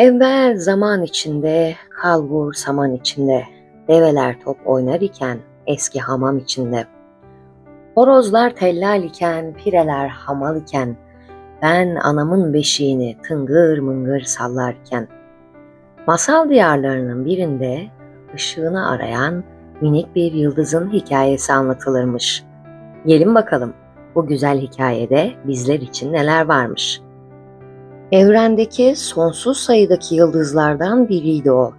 Evvel zaman içinde, kalbur saman içinde, develer top oynar iken eski hamam içinde. Horozlar tellal iken, pireler hamal iken, ben anamın beşiğini tıngır mıngır sallarken. Masal diyarlarının birinde ışığını arayan minik bir yıldızın hikayesi anlatılırmış. Gelin bakalım bu güzel hikayede bizler için neler varmış. Evrendeki sonsuz sayıdaki yıldızlardan biriydi o.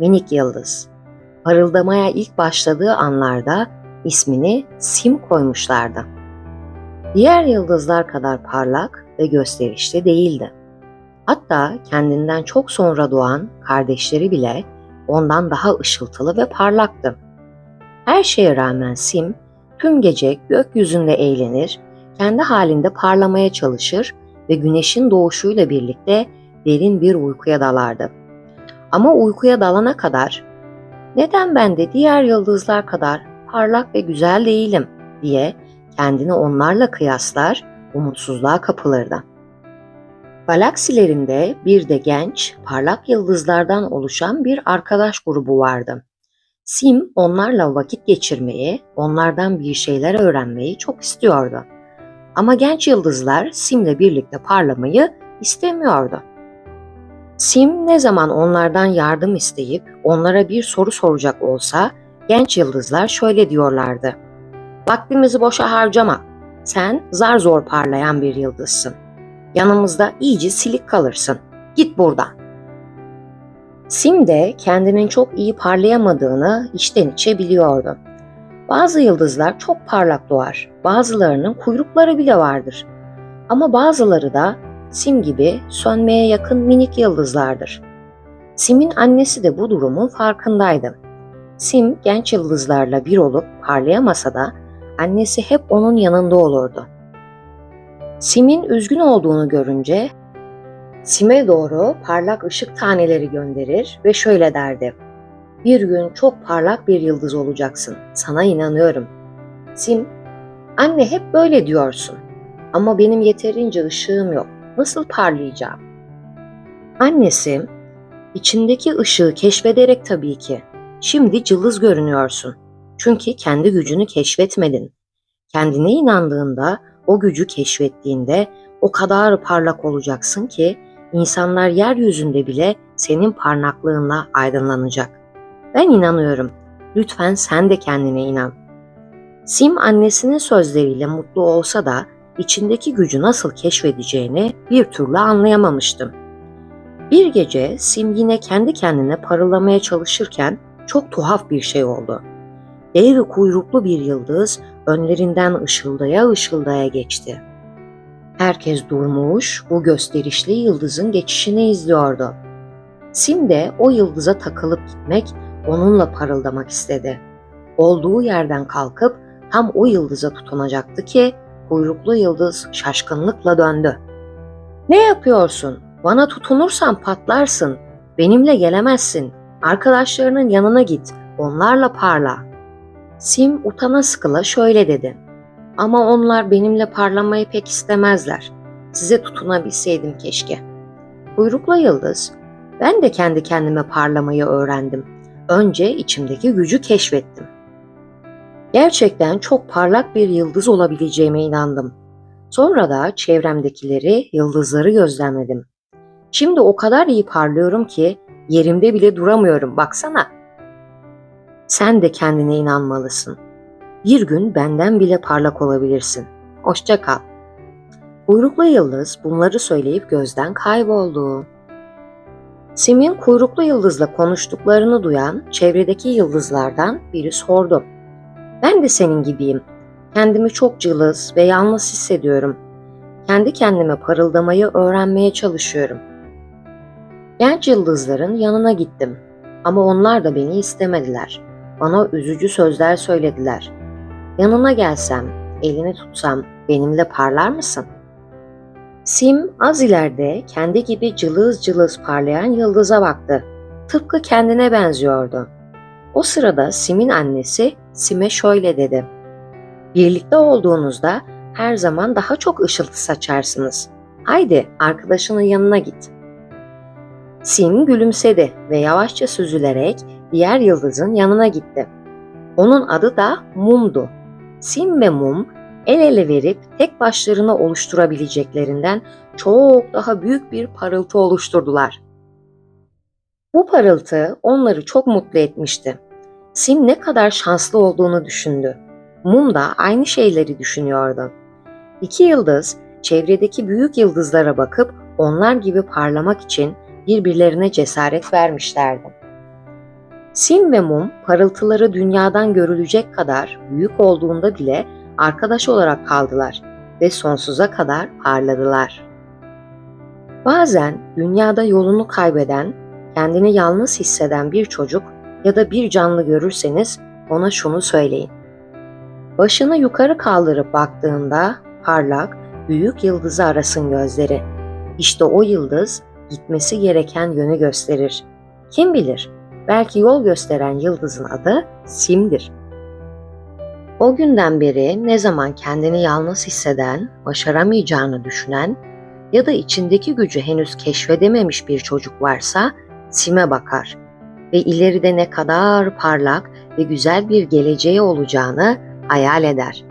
Minik yıldız. Parıldamaya ilk başladığı anlarda ismini Sim koymuşlardı. Diğer yıldızlar kadar parlak ve gösterişli değildi. Hatta kendinden çok sonra doğan kardeşleri bile ondan daha ışıltılı ve parlaktı. Her şeye rağmen Sim tüm gece gökyüzünde eğlenir, kendi halinde parlamaya çalışır ve güneşin doğuşuyla birlikte derin bir uykuya dalardı. Ama uykuya dalana kadar neden ben de diğer yıldızlar kadar parlak ve güzel değilim diye kendini onlarla kıyaslar, umutsuzluğa kapılırdı. Galaksilerinde bir de genç, parlak yıldızlardan oluşan bir arkadaş grubu vardı. Sim onlarla vakit geçirmeyi, onlardan bir şeyler öğrenmeyi çok istiyordu. Ama genç yıldızlar Sim'le birlikte parlamayı istemiyordu. Sim ne zaman onlardan yardım isteyip onlara bir soru soracak olsa genç yıldızlar şöyle diyorlardı. Vaktimizi boşa harcama. Sen zar zor parlayan bir yıldızsın. Yanımızda iyice silik kalırsın. Git buradan. Sim de kendinin çok iyi parlayamadığını içten içe biliyordu. Bazı yıldızlar çok parlak doğar. Bazılarının kuyrukları bile vardır. Ama bazıları da Sim gibi sönmeye yakın minik yıldızlardır. Sim'in annesi de bu durumun farkındaydı. Sim genç yıldızlarla bir olup parlayamasa da annesi hep onun yanında olurdu. Sim'in üzgün olduğunu görünce Sim'e doğru parlak ışık taneleri gönderir ve şöyle derdi. Bir gün çok parlak bir yıldız olacaksın. Sana inanıyorum. Sim, anne hep böyle diyorsun. Ama benim yeterince ışığım yok. Nasıl parlayacağım? Annesi, içindeki ışığı keşfederek tabii ki. Şimdi cılız görünüyorsun. Çünkü kendi gücünü keşfetmedin. Kendine inandığında, o gücü keşfettiğinde o kadar parlak olacaksın ki insanlar yeryüzünde bile senin parlaklığınla aydınlanacak. Ben inanıyorum. Lütfen sen de kendine inan. Sim annesinin sözleriyle mutlu olsa da içindeki gücü nasıl keşfedeceğini bir türlü anlayamamıştım. Bir gece Sim yine kendi kendine parıldamaya çalışırken çok tuhaf bir şey oldu. Dev kuyruklu bir yıldız önlerinden ışıldaya ışıldaya geçti. Herkes durmuş, bu gösterişli yıldızın geçişini izliyordu. Sim de o yıldıza takılıp gitmek, onunla parıldamak istedi. Olduğu yerden kalkıp tam o yıldıza tutunacaktı ki kuyruklu yıldız şaşkınlıkla döndü. Ne yapıyorsun? Bana tutunursan patlarsın. Benimle gelemezsin. Arkadaşlarının yanına git. Onlarla parla. Sim utana sıkıla şöyle dedi. Ama onlar benimle parlamayı pek istemezler. Size tutunabilseydim keşke. Kuyruklu yıldız, ben de kendi kendime parlamayı öğrendim. Önce içimdeki gücü keşfettim. Gerçekten çok parlak bir yıldız olabileceğime inandım. Sonra da çevremdekileri, yıldızları gözlemledim. Şimdi o kadar iyi parlıyorum ki yerimde bile duramıyorum baksana. Sen de kendine inanmalısın. Bir gün benden bile parlak olabilirsin. Hoşça kal. Kuyruklu yıldız bunları söyleyip gözden kayboldu. Sim'in kuyruklu yıldızla konuştuklarını duyan çevredeki yıldızlardan biri sordu. Ben de senin gibiyim. Kendimi çok cılız ve yalnız hissediyorum. Kendi kendime parıldamayı öğrenmeye çalışıyorum. Genç yıldızların yanına gittim. Ama onlar da beni istemediler. Bana üzücü sözler söylediler. Yanına gelsem, elini tutsam benimle parlar mısın? Sim az ileride kendi gibi cılız cılız parlayan yıldıza baktı. Tıpkı kendine benziyordu. O sırada Sim'in annesi Sim'e şöyle dedi. Birlikte olduğunuzda her zaman daha çok ışıltı saçarsınız. Haydi arkadaşının yanına git. Sim gülümsedi ve yavaşça süzülerek diğer yıldızın yanına gitti. Onun adı da Mum'du. Sim ve Mum el ele verip tek başlarına oluşturabileceklerinden çok daha büyük bir parıltı oluşturdular. Bu parıltı onları çok mutlu etmişti. Sim ne kadar şanslı olduğunu düşündü. Mum da aynı şeyleri düşünüyordu. İki yıldız çevredeki büyük yıldızlara bakıp onlar gibi parlamak için birbirlerine cesaret vermişlerdi. Sim ve Mum parıltıları dünyadan görülecek kadar büyük olduğunda bile arkadaş olarak kaldılar ve sonsuza kadar parladılar. Bazen dünyada yolunu kaybeden, kendini yalnız hisseden bir çocuk ya da bir canlı görürseniz ona şunu söyleyin. Başını yukarı kaldırıp baktığında parlak, büyük yıldızı arasın gözleri. İşte o yıldız gitmesi gereken yönü gösterir. Kim bilir, belki yol gösteren yıldızın adı Sim'dir. O günden beri ne zaman kendini yalnız hisseden, başaramayacağını düşünen ya da içindeki gücü henüz keşfedememiş bir çocuk varsa Sim'e bakar ve ileride ne kadar parlak ve güzel bir geleceği olacağını hayal eder.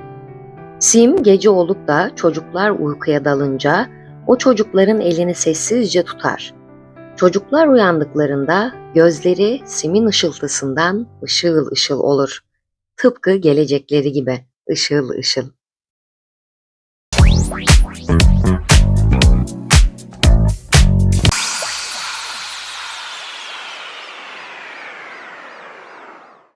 Sim gece olup da çocuklar uykuya dalınca o çocukların elini sessizce tutar. Çocuklar uyandıklarında gözleri Sim'in ışıltısından ışıl ışıl olur. Tıpkı gelecekleri gibi ışıl ışıl.